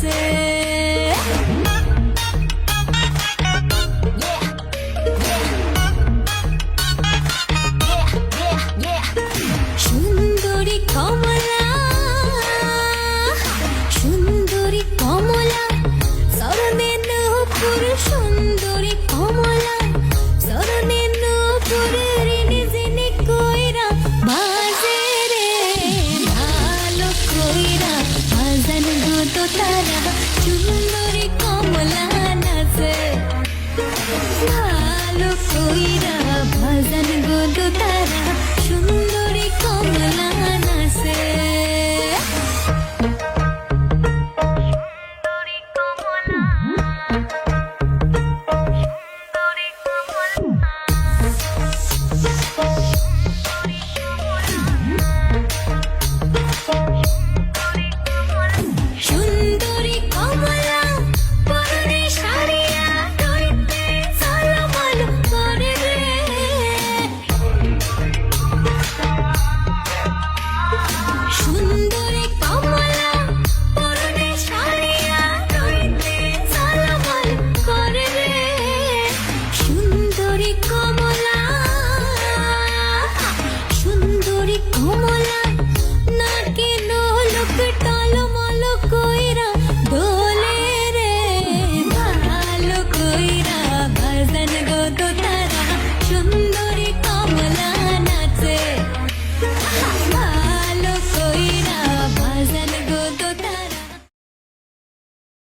ser. ভালো কইরা ভজনগুলো তার